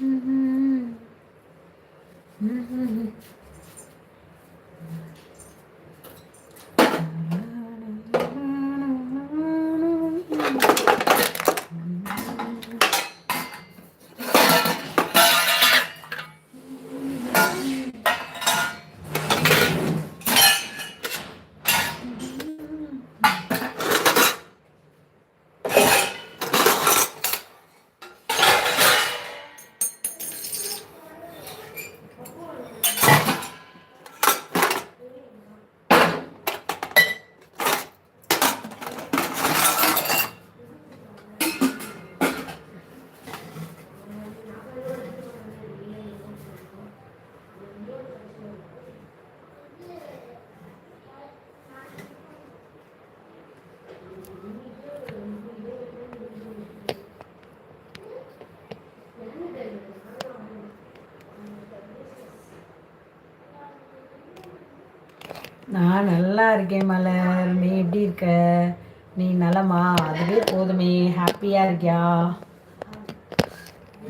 Mm-hmm. நான் நல்லா இருக்கேன் மலர். நீ எப்படி இருக்க? நீ நலமா? அதுவே போதுமே. ஹாப்பியாக இருக்கியா?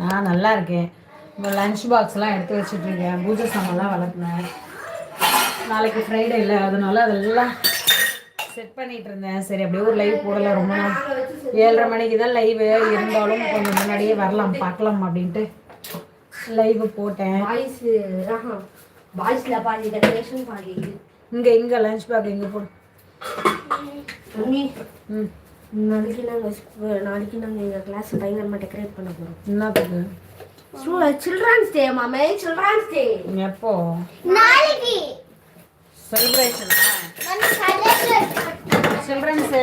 நான் நல்லா இருக்கேன். இப்போ லஞ்ச் பாக்ஸ்லாம் எடுத்து வச்சுட்ருக்கேன் பூஜை சாமான்லாம் வளர்க்குனேன் நாளைக்கு ஃப்ரைடே இல்லை. அதனால அதெல்லாம் செட் பண்ணிட்டு இருந்தேன். சரி அப்படியே ஒரு லைவ் போடலை ரொம்ப நாள். ஏழரை மணிக்கு தான் லைவு இருந்தாலும் கொஞ்சம் முன்னாடியே வரலாம் பார்க்கலாம் அப்படின்ட்டு லைவு போட்டேன். வாய்ஸ் வாய்ஸில் பாதி டெக்கரேஷன் பாதி இங்கே இங்கே லஞ்ச் பேக் இங்கே போடு. நாளைக்கு நாங்கள் நாளைக்கு நாங்கள் எங்கள் கிளாஸ் பயங்கரமாக டெக்கரேட் பண்ண போகிறோம் என்னத்துக்கு சில்ட்ரன்ஸ் டே மாமே சில்ட்ரன்ஸ் டே எப்போ? நாளைக்கு. செலிப்ரேஷனா நம்ம கலெக்டர் சில்ட்ரன்ஸ்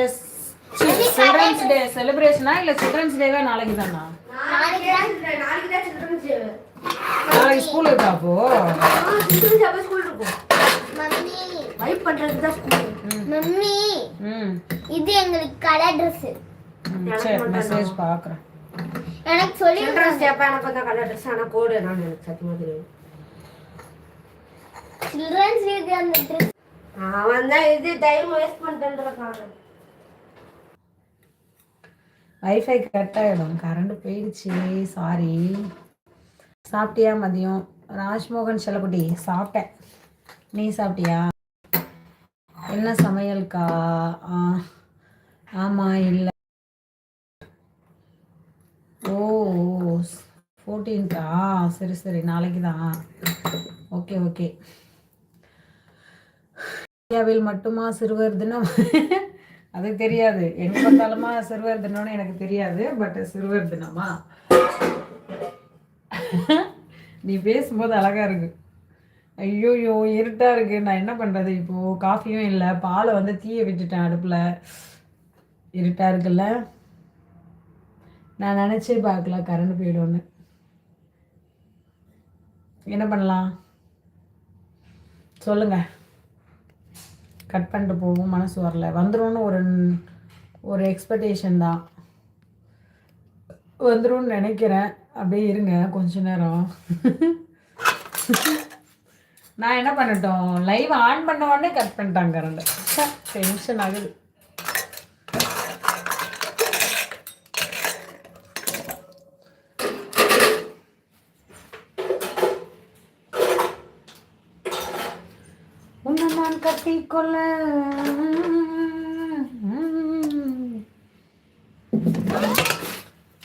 சில்ட்ரன்ஸ் டே செலிப்ரேஷனா இல்லை சில்ட்ரன்ஸ் டேவே நாளைக்கு தானா? நாளைக்கு தான் நாளைக்கு தான் சில்ட்ரன்ஸ் டே நாளைக்கு ஸ்கூல் இருக்கா சில்ட்ரன்ஸ் அப்போ ஸ்கூல் இருக்கும். மம்மி. வைப் பண்ணுறதுக்கு தான் ஸ்கூல் மம்மி. இது எங்களுக்கு கலர் ட்ரெஸ் சரி மெசேஜ் பார்க்குறேன் எனக்கு சொல்லி சில்ட்ரன்ஸ் டே அப்போ எனக்கு வந்து கலர் ட்ரெஸ் ஆனால் போடு நான் எனக்கு சத்தியமாக தெரியும் சில்ட்ரன்ஸ் இது அந்த ட்ரெஸ் அவன் தான் இது டைம் வேஸ்ட் பண்ணிட்டுருக்கான் வைஃபை கட் ஆகிடும் கரண்ட் போயிடுச்சு. சாரி சாப்பிட்டியா மதியம்? ராஜ்மோகன் செல்லக்குட்டி சாப்பிட்டேன். நீ சாப்பிட்டியா? என்ன சமையல்க்கா ஆ ஆமாம் இல்லை. ஓ ஃபோர்டீன்த்தா சரி சரி நாளைக்கு தான் ஓகே ஓகே. இந்தியாவில் மட்டுமா சிறுவர் தினம்? அது தெரியாது. எங்க பார்த்தாலுமா சிறுவர் தினம்னு எனக்கு தெரியாது பட் சிறுவர் தினமா? நீ பேசும்போது அழகா இருக்கு. ஐயோயோ இருட்டா இருக்கு. நான் என்ன பண்றது இப்போ? காஃபியும் இல்லை. பாலை வந்து தீய விட்டுட்டேன் அடுப்புல. இருட்டா இருக்குல்ல? நான் நினச்சே பார்க்கல. கரண்ட் போயிடும்னு. என்ன பண்ணலாம்? சொல்லுங்க. கட் பண்ணிட்டு போகும் மனசு வரல. வந்துரும்னு ஒரு ஒரு எக்ஸ்பெக்டேஷன் தான். வந்துரும்னு நினைக்கிறேன். அப்படியே இருங்க. கொஞ்ச நேரம். நான் என்ன பண்ணட்டும் லைவ் ஆன் பண்ண உடனே கட் பண்ணிட்டாங்க கரண்ட் டென்ஷன் ஆகுது. உன்னை நான் கட்டிக்கொள்ள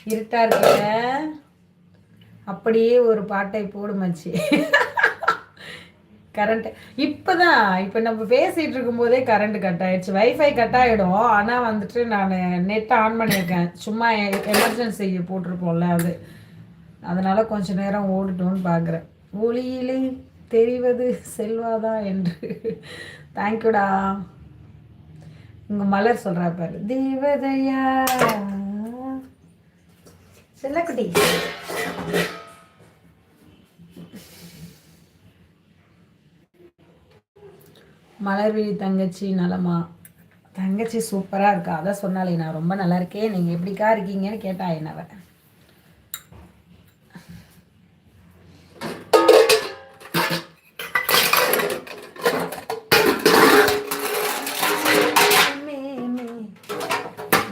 இருட்டா இருக்க. அப்படியே ஒரு பாட்டை போடுமாச்சு கரண்ட் இப்போதான் இப்போ நம்ம பேசிகிட்டு இருக்கும்போதே கரண்ட் கட் ஆகிடுச்சு வைஃபை கட் ஆகிடும் ஆனால் வந்துட்டு நான் நெட்டை ஆன் பண்ணியிருக்கேன். சும்மா எமர்ஜென்சி போட்டிருப்போம்ல அது. அதனால் கொஞ்ச நேரம் ஓடிட்டோன்னு பார்க்குறேன் ஒளியிலே தெரிவது செல்வாதா என்று. தேங்க்யூடா உங்கள் மலர் சொல்கிறா பாரு. தேவதையா. செல்லக்குட்டி. மலர்விழி தங்கச்சி நலமா? தங்கச்சி சூப்பராக இருக்கா? அதான் சொன்னாலே நான் ரொம்ப நல்லா இருக்கேன். நீங்கள் எப்படிக்கா இருக்கீங்கன்னு கேட்டா என்னவ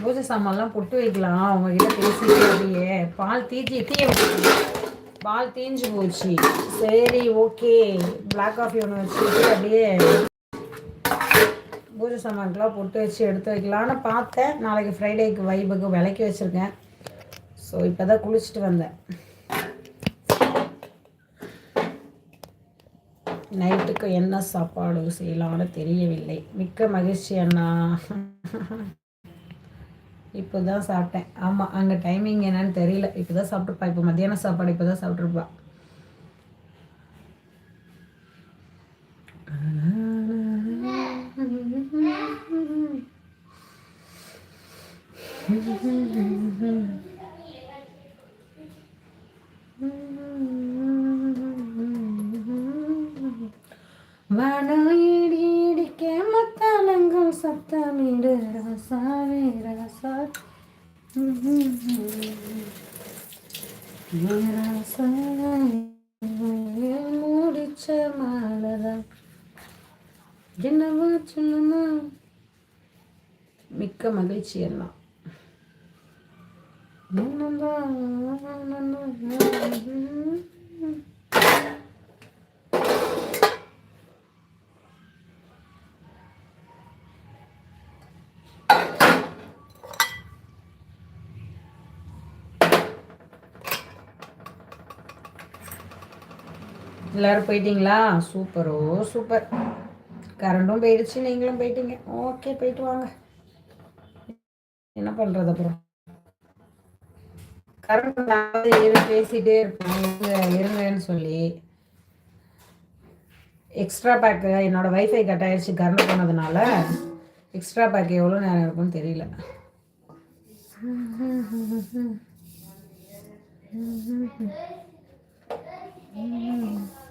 பூஜை சாமான்லாம் பொட்டு வைக்கலாம். அவங்க கிட்ட பேசிட்டு அப்படியே. பால் தீச்சி தீய பால் தீஞ்சு போச்சு. சரி ஓகே. பிளாக் காஃபி ஒன்று வச்சுட்டு அப்படியே பூஜை சாமான்க்கெலாம் பொட்டு வச்சு எடுத்து வைக்கலான்னு பார்த்தேன் நாளைக்கு ஃப்ரைடேக்கு வைபுக்கு விளக்கி வச்சுருக்கேன். ஸோ இப்போ தான் குளிச்சுட்டு வந்தேன். நைட்டுக்கு என்ன சாப்பாடு செய்யலாம்னு தெரியவில்லை. மிக்க மகிழ்ச்சி அண்ணா. இப்போ தான் சாப்பிட்டேன். ஆமாம் அங்கே டைமிங் என்னன்னு தெரியல. இப்போ தான் சாப்பிட்ருப்பா இப்போ மத்தியான சாப்பாடு இப்போ தான் சாப்பிட்ருப்பா വടയിടിയിടിക്കെ മത്തലങ്കൾ സത്തമിട് രസാവേ രസ മൂടിച്ച മാലത ജനവാ ചുന്ന മിക്ക മകിഴ്ചിയെല്ലാം எல்லாரும் போயிட்டீங்களா சூப்பரோ சூப்பர் கரண்டும் போயிடுச்சு நீங்களும் போயிட்டீங்க ஓகே போயிட்டு வாங்க என்ன பண்ணுறது அப்புறம் பேசிகிட்டே இருப்பேன் இருங்க இருங்கன்னு சொல்லி எக்ஸ்ட்ரா பேக் என்னோட வைஃபை கட் ஆயிடுச்சு கரண்ட் போனதுனால எக்ஸ்ட்ரா பேக் எவ்வளோ நேரம் இருக்கும்னு தெரியல.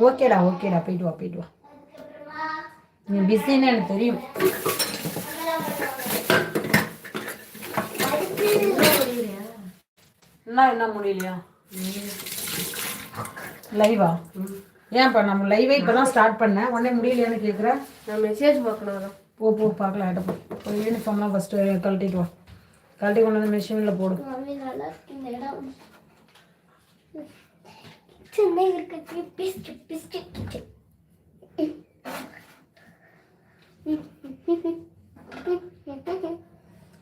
ஓகேடா ஓகேடா போயிட்டு வா போயிட்டு வா நீ பிஸின்னு எனக்கு தெரியும். என்ன என்ன முடியலையா? லைவா ஏன்ப்பா நம்ம லைவே இப்போ தான் ஸ்டார்ட் பண்ணேன். உடனே முடியலையான்னு கேட்குறேன் நான் மெசேஜ் பார்க்கணும் போ போ பார்க்கலாம் எட்ட போ. யூனிஃபார்ம்லாம் ஃபஸ்ட்டு கழட்டிட்டு வா. கழட்டி கொண்டு வந்து மிஷினில் போடு மம்மி நல்லா இருக்கு இந்த இடம் சின்ன இருக்கு பிஸ்கட் பிஸ்கட்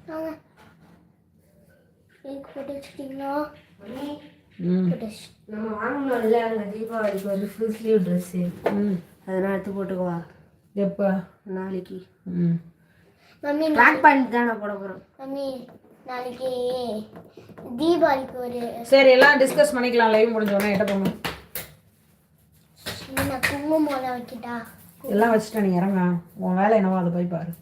வாங்க எனக்கு போட்டு வச்சுட்டீங்களா நம்ம வாங்கணும்ல அந்த தீபாவளிக்கு வந்து ஃபுல் ஸ்லீவ் ட்ரெஸ்ஸு ம். அதெல்லாம் எடுத்து போட்டுக்குவா எப்போ? நாளைக்கு. ம். மம்மி ட்ராக் பண்ணிட்டு தான் நான் போட போகிறோம் மம்மி நாளைக்கு தீபாவளிக்கு ஒரு சரி எல்லாம் டிஸ்கஸ் பண்ணிக்கலாம். லைவ் முடிஞ்சோடனே எட்ட போங்க. நான் குங்குமம்லாம் வைக்கிட்டா? எல்லாம் வச்சுட்டேன் நீ இறங்க. உன் வேலை என்னவோ அதை போய் பாரு.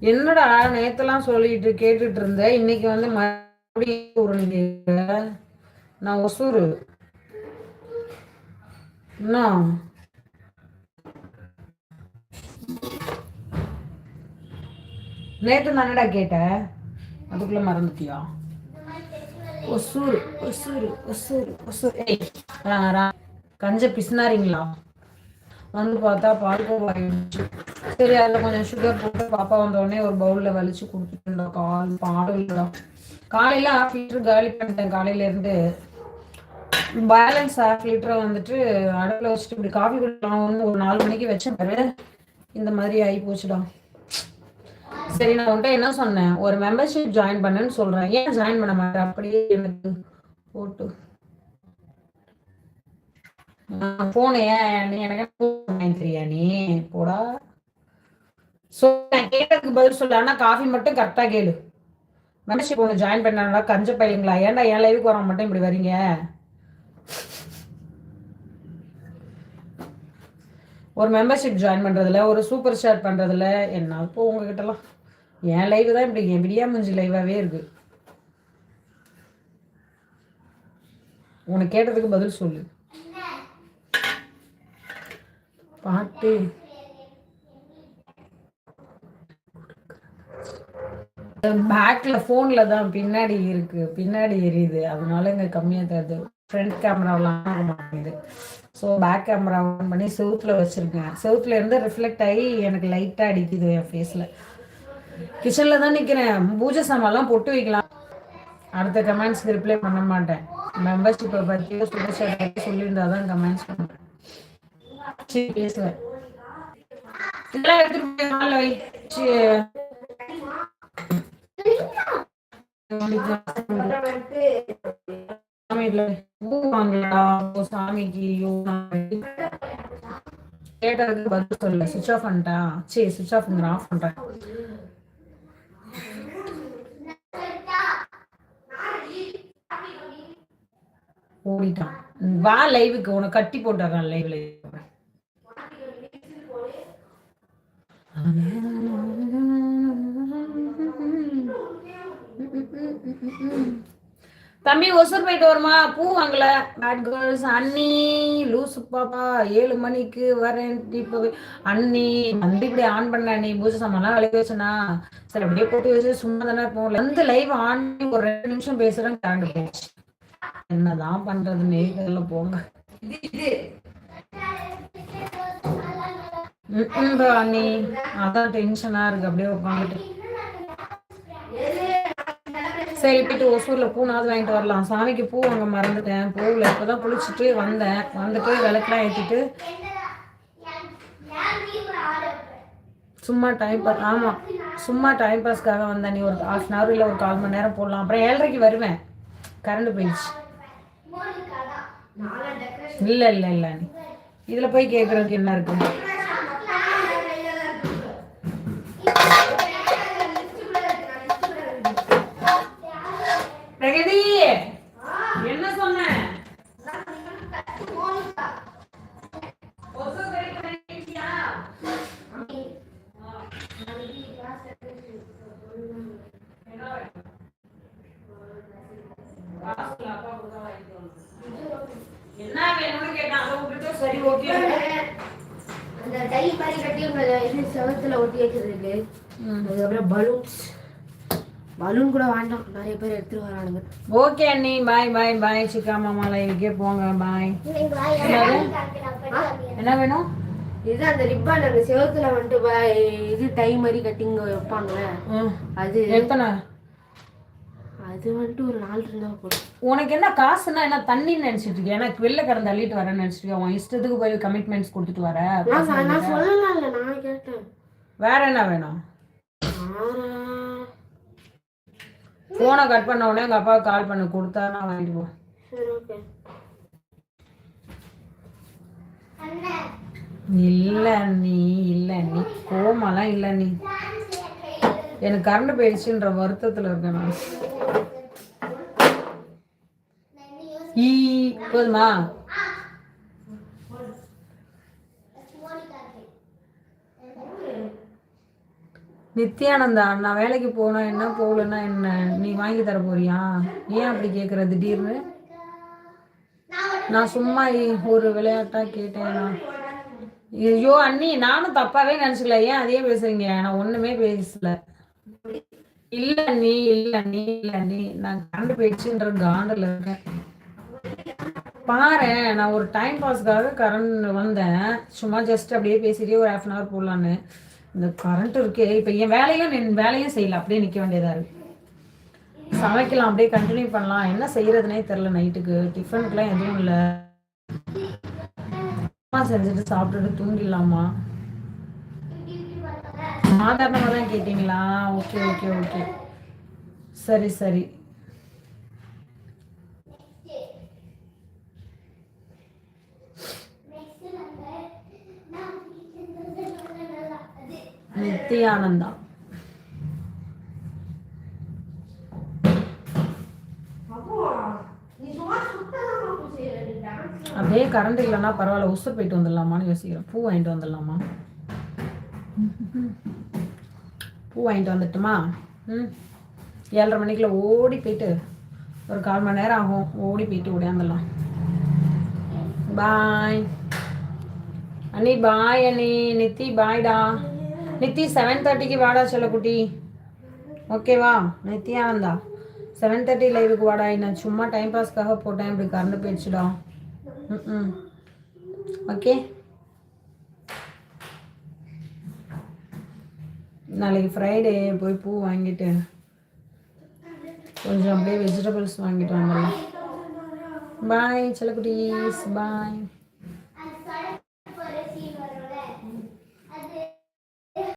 என்னடா நேத்தெல்லாம் சொல்லிட்டு கேட்டுட்டு இருந்தேன் இன்னைக்கு வந்து மறுபடியும் உருண்டீங்க நான் ஒசூரு. என்ன நேத்து தானடா கேட்ட? அதுக்குள்ள மறந்துட்டியா? ஒசூர் ஒசூர் ஒசூர் ஒசூர். ஏய் கஞ்ச பிசினாரிங்களா? வந்து பார்த்தா பால்கோவா ஆயிடுச்சு சரி அதில் கொஞ்சம் சுகர் போட்டு பாப்பா வந்த உடனே ஒரு பவுலில் வலிச்சு கொடுத்துட்டு கால் பால் இல்லைடா காலையில் ஹாஃப் லிட்டர் காலி பண்ணிட்டேன் காலையில இருந்து. பேலன்ஸ் ஹாஃப் லிட்டரை வந்துட்டு அடுப்பில் வச்சுட்டு இப்படி காஃபி குடிக்கலாம்னு ஒரு நாலு மணிக்கு வச்சேன் பாரு. இந்த மாதிரி ஆகி போச்சுடா. சரி நான் உன்கிட்ட என்ன சொன்னேன்? ஒரு மெம்பர்ஷிப் ஜாயின் பண்ணுன்னு சொல்றேன். ஏன் ஜாயின் பண்ண மாட்டேன் அப்படியே எனக்கு போட்டு. போன ஏன் நீ எனக்கு தெரியா நீ? போடா. ஸோ நான் கேட்டதுக்கு பதில் சொல்லு. ஆனா காஃபி மட்டும் கரெக்டா கேளு. மெம்பர்ஷிப் ஒன்று ஜாயின் பண்ணா கஞ்ச பையங்களா ஏன்டா என் லைவுக்கு வர மட்டும் இப்படி வரீங்க ஒரு மெம்பர்ஷிப் ஜாயின் பண்றதுல ஒரு சூப்பர் ஸ்டார் பண்றதுல என்ன இப்போ உங்ககிட்டலாம். என் லைவ் தான் இப்படி என் விடியா மூஞ்சி லைவாவே இருக்கு. உனக்கு கேட்டதுக்கு பதில் சொல்லு. பாட்டு. பேக்ல போன்ல தான் பின்னாடி இருக்கு பின்னாடி எரியுது. அதனால இங்க கம்மியா தருது ஃப்ரண்ட் கேமராவெலாம் ஆக மாட்டேங்குது ஸோ பேக் கேமரா ஆன் பண்ணி செவுத்துல வச்சிருக்கேன். செவுத்துல இருந்து ரிஃப்ளெக்ட் ஆகி எனக்கு லைட்டா அடிக்குது என் ஃபேஸ்ல கிச்சன்ல தான் நிக்கிறேன். பூஜை சாமான்லாம் பொட்டு வைக்கலாம். அடுத்த கமெண்ட்ஸ்க்கு ரிப்ளை பண்ண மாட்டேன். மெம்பர்ஷிப்பை பற்றியோ சுபேஷா சொல்லியிருந்தா தான் கமெண்ட்ஸ் பண்ணுவேன். சரி பேசுவேன். இதெல்லாம் எடுத்துட்டு போய் சாமிக்கு கேட்டதுக்கு பதில் சுவிச் ஆஃப் பண்ணிட்டா சரி சுவிச் ஆஃப் ஆஃப் பண்றேன் ஓடிட்டான் வா லைவுக்கு உனக்கு கட்டி போட்டான் லைவ்ல தம்பி ஒசூர் போயிட்டு வருமா? பூ வாங்கல. பேட் கேர்ள்ஸ் அண்ணி லூசு பாப்பா ஏழு மணிக்கு வரேன். இப்போ அண்ணி வந்து இப்படி ஆன் பண்ண அண்ணி. பூஜை சாமான்லாம் விளைய வச்சுனா. சரி அப்படியே போட்டு வச்சு சும்மா தானே இருப்போம். வந்து லைவ் ஆன் பண்ணி ஒரு ரெண்டு நிமிஷம் பேசுறேன் கரண்ட் போச்சு என்னதான் பண்றது தெரியல போங்க. அண்ணி அதான் டென்ஷனா இருக்கு. அப்படியே உட்காந்துட்டு. சரி போயிட்டு ஒசூரில் பூனாவது வாங்கிட்டு வரலாம். சாமிக்கு பூ வாங்க மறந்துட்டேன். பூவில் இப்பதான் குளிச்சுட்டு வந்தேன். வந்துட்டு விளக்கெல்லாம் ஏற்றிட்டு சும்மா டைம் பாஸ் ஆமா. சும்மா டைம் பாஸ்க்காக வந்தேன். நீ ஒரு ஹாஃப் அன் ஹவர் இல்லை ஒரு கால் மணி நேரம் போடலாம். அப்புறம் ஏழரைக்கு வருவேன். கரண்ட் போயிடுச்சு. இல்லை இல்லை இல்லை. நீ இதில் போய் கேட்குறதுக்கு என்ன இருக்கு பிரகதி என்ன சொன்ன என்ன வேணும்னு கேட்டான் அதை விட்டுட்டு சரி ஓகே அந்த டை மாதிரி கட்டி உங்க இது வைக்கிறதுக்கு அதுக்கப்புறம் பலூன்ஸ் பலூன் கூட வேண்டாம். நிறைய பேர் எடுத்துட்டு வரானுங்க. ஓகே அண்ணி. பாய் பாய் பாய் சிக்கா மாமா லைவுக்கே போங்க. பாய் என்ன வேணும்? இது அந்த ரிப்பன் அந்த செவத்துல வந்துட்டு ப- இது டை மாதிரி கட்டிங் வைப்பாங்கல்ல ம். அது எத்தனை? அது வந்துட்டு ஒரு நாள் இருந்தா போதும். உனக்கு என்ன காசுன்னா என்ன தண்ணின்னு நினைச்சிட்டு இருக்கியா? எனக்கு வெளில கடந்து அள்ளிட்டு வரேன்னு நினைச்சிட்டு இருக்கியா? உன் இஷ்டத்துக்கு போய் கமிட்மெண்ட்ஸ் கொடுத்துட்டு வர. நான் சொல்லலாம் நான் கேட்டேன். வேற என்ன வேணும்? ஆறா. போனை கட் பண்ண உடனே எங்க அப்பாவுக்கு கால் பண்ணி கொடுத்தா நான் ஓகே. இல்ல நீ இல்ல நீ கோமாலாம் இல்ல நீ. எனக்கு கரண்ட் போயிடுச்சுன்ற வருத்தத்துல இருக்கேன் நான். ஈ போதுமா? நித்யானந்தா நான் வேலைக்கு போனா என்ன போகலன்னா என்ன நீ வாங்கி தர போறியா? ஏன் அப்படி கேக்குற திடீர்னு? நான் சும்மா ஒரு விளையாட்டா கேட்டேன்? நான் ஐயோ அண்ணி நானும் தப்பாவே நினைச்சுக்கல. ஏன் அதே பேசுறீங்க? நான் ஒண்ணுமே பேசல. இல்ல நீ இல்ல நீ இல்ல நீ நான் கண்டு போயிடுச்சுன்ற காண்டில் இருக்கேன். பாரேன் நான் ஒரு டைம் பாஸ்க்காக கரண்ட் வந்தேன். சும்மா ஜஸ்ட் அப்படியே பேசிட்டே ஒரு ஹாஃப் அன் ஹவர் போடலான்னு இந்த கரண்ட் இருக்கே. இப்போ என் வேலையும் என் வேலையும் செய்யல. அப்படியே நிற்க வேண்டியதா இருக்கு. சமைக்கலாம் அப்படியே கண்டினியூ பண்ணலாம். என்ன செய்யறதுனே தெரில நைட்டுக்கு டிஃபனுக்குலாம் எதுவும் இல்லை. அம்மா செஞ்சுட்டு சாப்பிட்டுட்டு தூங்கிடலாமா? சாதாரணமாக தான் கேட்டிங்களா? ஓகே ஓகே ஓகே சரி சரி. நித்யானந்தா அப்படியே கரண்ட் இல்லைன்னா பரவாயில்ல உசு போயிட்டு வந்துடலாமான்னு யோசிக்கிறேன். பூ வாங்கிட்டு வந்துடலாமா? பூ வாங்கிட்டு வந்துட்டுமா? ம். ஏழரை மணிக்குள்ள ஓடி போயிட்டு ஒரு கால் மணி நேரம் ஆகும். ஓடி போயிட்டு ஓடியாந்துடலாம் பாய் அண்ணி பாய் அண்ணி. நித்தி பாய்டா நித்தி செவன் தேர்ட்டிக்கு வாடா செல்லக்குட்டி ஓகேவா நித்தியா வந்தா செவன் தேர்ட்டி லைவுக்கு வாடா. நான் சும்மா டைம் பாஸ்க்காக போட்டேன். இப்படி கரண்ட் போயிடுச்சுடா. ம் ஓகே நாளைக்கு ஃப்ரைடே போய் பூ வாங்கிட்டு கொஞ்சம் அப்படியே வெஜிடபிள்ஸ் வாங்கிட்டு வந்துடலாம். பாய் செல்லக்குட்டீஸ் பாய்